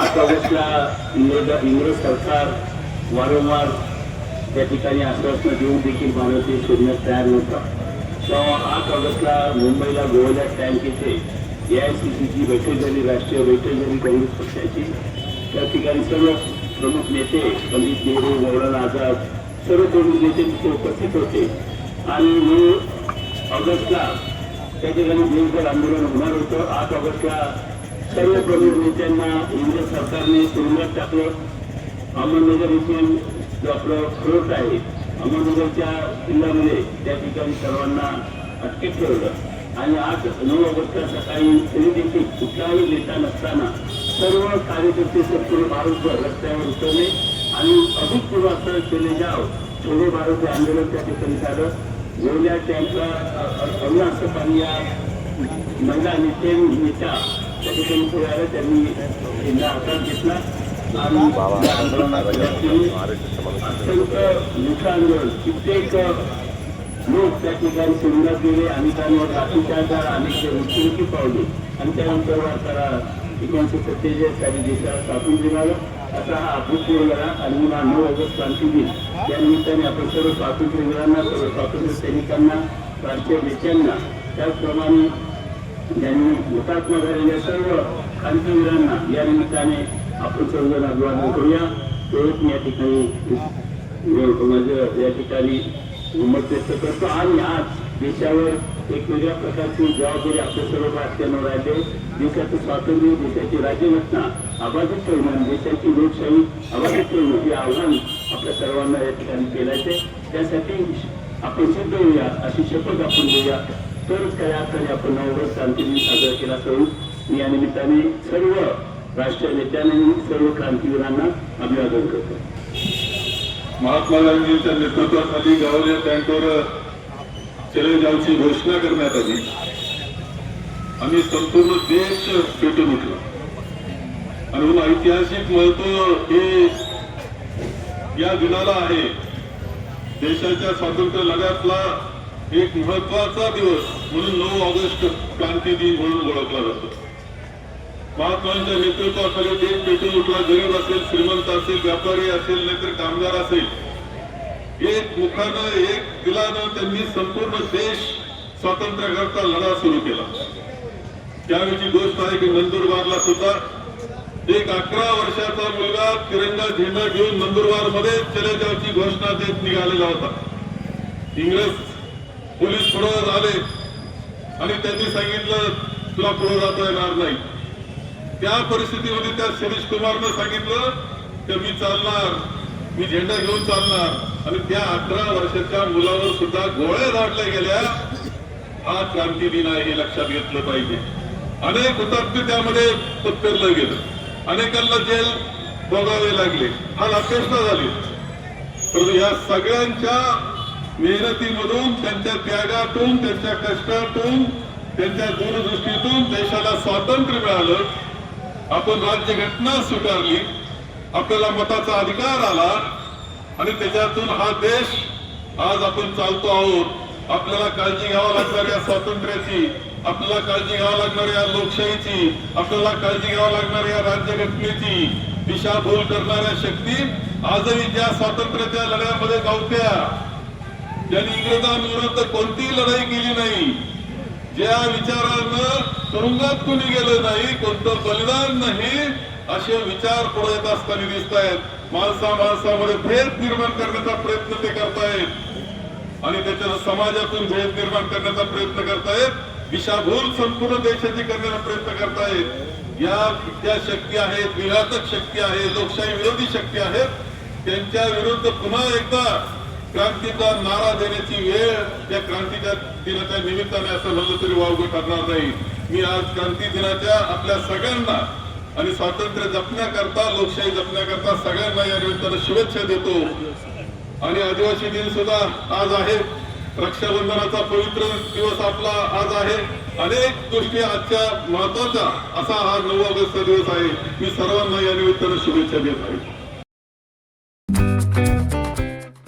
आठ ऑगस्टला इंग्रज इंग्रज सरकार वारंवार त्या ठिकाणी आश्वासनं देऊन देखील भारतीय शोधण्यास तयार नव्हता. तेव्हा आठ ऑगस्टला मुंबईला गोवल्या टँक येथे ए आय सी सीची बैठक झाली राष्ट्रीय बैठक झाली काँग्रेस पक्षाची. त्या ठिकाणी सर्व प्रमुख नेते पंडित नेहरू मौलाना आझाद सर्व प्रमुख नेते तिथे उपस्थित होते. आणि नऊ ऑगस्टला त्या ठिकाणी दिवसभर आंदोलन होणार होतं. आठ ऑगस्टला सर्व प्रमुख नेत्यांना इंग्रज सरकारने तुरुंगात टाकलं. अहमदनगर येथील जो आपलं फ्लोट आहे अहमदनगरच्या किल्ल्यामध्ये त्या ठिकाणी सर्वांना अटकेत ठेवलं. आणि आठ नऊ ऑगस्टला सकाळी तरी देखील कुठलाही नेता नसताना सर्व कार्यकर्ते संपूर्ण भारतभर रस्त्यावर उतरले आणि अधिक पूर्वास्तर केले जाव. छोडे भारत हे आंदोलन त्या ठिकाणी झालं. गोवल्या टँकला अरुण पाणी या महिला नेते नेत्या त्या ठिकाणी त्यांनी जिल्हा हातात घेतला आणि मोठं आंदोलन कित्येक लोक त्या ठिकाणी तुरुंगात गेले अनेकांवर लाठीचार्ज अनेक मृत्यूमुखी पावले आणि त्यानंतर त्याला एकोणीशे सत्तेचाळीस साली देशाला स्वातंत्र्य मिळालं असा हा अभूतपूर्व लढा आणि म्हणून हा नऊ ऑगस्ट क्रांती दिन या निमित्ताने आपण सर्व स्वातंत्र्यवीरांना सर्व स्वातंत्र्य सैनिकांना भारतीय नेत्यांना त्याचप्रमाणे ज्यांनी हुतात्मा झालेल्या सर्व क्रांतीवीरांना या निमित्ताने आपण सर्वजण अभिवादन करूया. तेवढंच या ठिकाणी माझं या ठिकाणी मत व्यक्त करतो. आणि आज देशावर एक वेगळ्या प्रकारची जबाबदारी आपल्या सर्व भारतीयांवर राहते देशाचं स्वातंत्र्य देशाची राज्यघटना अबाधित ठेवणं देशाची लोकशाही अबाधित ठेवणं हे आव्हान आपल्या सर्वांना या ठिकाणी केल्याचे त्यासाठी आपण सिद्ध होऊया. अशी शपथ आपण घेऊया. तरच काही अर्थाने आपण नवरोज क्रांती दिन साजरा केला करू या निमित्ताने सर्व राष्ट्रीय नेत्यांनी सर्व क्रांतीवीरांना अभिवादन करतो. महात्मा गांधींच्या नेतृत्वाखाली गावल्या टँकवर चले जावची घोषणा करण्यात आली. आणि संपूर्ण देश पेटून उठला. आणि ऐतिहासिक महत्त्व हे या दिनाला आहे. देशाच्या स्वातंत्र्य लढ्यातला एक महत्त्वाचा दिवस म्हणून नऊ ऑगस्ट क्रांती दिन म्हणून ओळखला जातो. महात्मांच्या नेतृत्वाखाली देश पेटून उठला गरीब असेल श्रीमंत असेल व्यापारी असेल नाहीतर कामगार असेल. एक मुखानं एक दिलानं त्यांनी संपूर्ण देश स्वातंत्र्याकरता लढा सुरू केला. त्यावेळीची गोष्ट आहे की नंदुरबारला सुद्धा एक अकरा वर्षाचा मुलगा तिरंगा झेंडा घेऊन नंदुरबारमध्ये चले जावची घोषणा देत निघालेला होता. इंग्रज पोलीस पुढं आले आणि त्यांनी सांगितलं तुला पुढे जाता येणार नाही. त्या परिस्थितीमध्ये त्या शिरीष कुमारनं सांगितलं की मी चालणार. मी झेंडा घेऊन चालणार. आणि त्या अकरा वर्षाच्या मुलावर सुद्धा गोळ्या झाडल्या गेल्या. हा क्रांती दिन आहे हे लक्षात घेतलं पाहिजे. अनेक हुतात्मे त्यामध्ये पत्करलं गेलं. अनेकांना जेल भोगावे लागले. हा अपेक्षा झाली. परंतु या सगळ्यांच्या मेहनतीमधून त्यांच्या त्यागातून त्यांच्या कष्टातून त्यांच्या दूरदृष्टीतून देशाला स्वातंत्र्य मिळालं. आपण राज्यघटना स्वीकारली. आपल्याला मताचा अधिकार आला. आणि त्याच्यातून हा देश आज आपण चालतो आहोत. आपल्याला काळजी घ्यावं लागणार या स्वातंत्र्याची. आपल्याला काळजी घ्यावं लागणार या लोकशाहीची. आपल्याला काळजी घ्यावं लागणार या राज्यघटनेची. दिशाभूल करणाऱ्या शक्ती आजही ज्या स्वातंत्र्याच्या लढ्यामध्ये गावत्या. ज्यांनी इंग्रजांविरुद्ध कोणतीही लढाई केली नाही ज्या विचारानं तुरुंगात कोणी गेलं नाही कोणतं बलिदान नाही असे विचार पुढे येत असताना दिसत आहेत माणसा माणसामध्ये भेद निर्माण करण्याचा प्रयत्न ते करतायत. आणि त्याच्या समाजातून भेद निर्माण करण्याचा प्रयत्न करतायत. दिशाभूल संपूर्ण देशाची करण्याचा प्रयत्न करतायत. या त्या शक्ती आहेत विघातक शक्ती आहे लोकशाही विरोधी शक्ती आहेत त्यांच्या विरुद्ध पुन्हा एकदा क्रांतीचा नारा देण्याची वेळ या क्रांतीच्या दिनाच्या निमित्ताने असं म्हणलं तरी वावगं ठरणार नाही. मी आज क्रांती दिनाच्या आपल्या सगळ्यांना आणि स्वातंत्र्य जपण्याकरता लोकशाही जपण्याकरता सगळ्यांना या निमित्तानं शुभेच्छा देतो. आणि आदिवासी दिन सुद्धा आज आहे. रक्षाबंधनाचा पवित्र दिवस आपला आज आहे. अनेक गोष्टी आजच्या महत्त्वाच्या असा हा नऊ ऑगस्टचा दिवस आहे. मी सर्वांना या निमित्तानं शुभेच्छा देत आहे.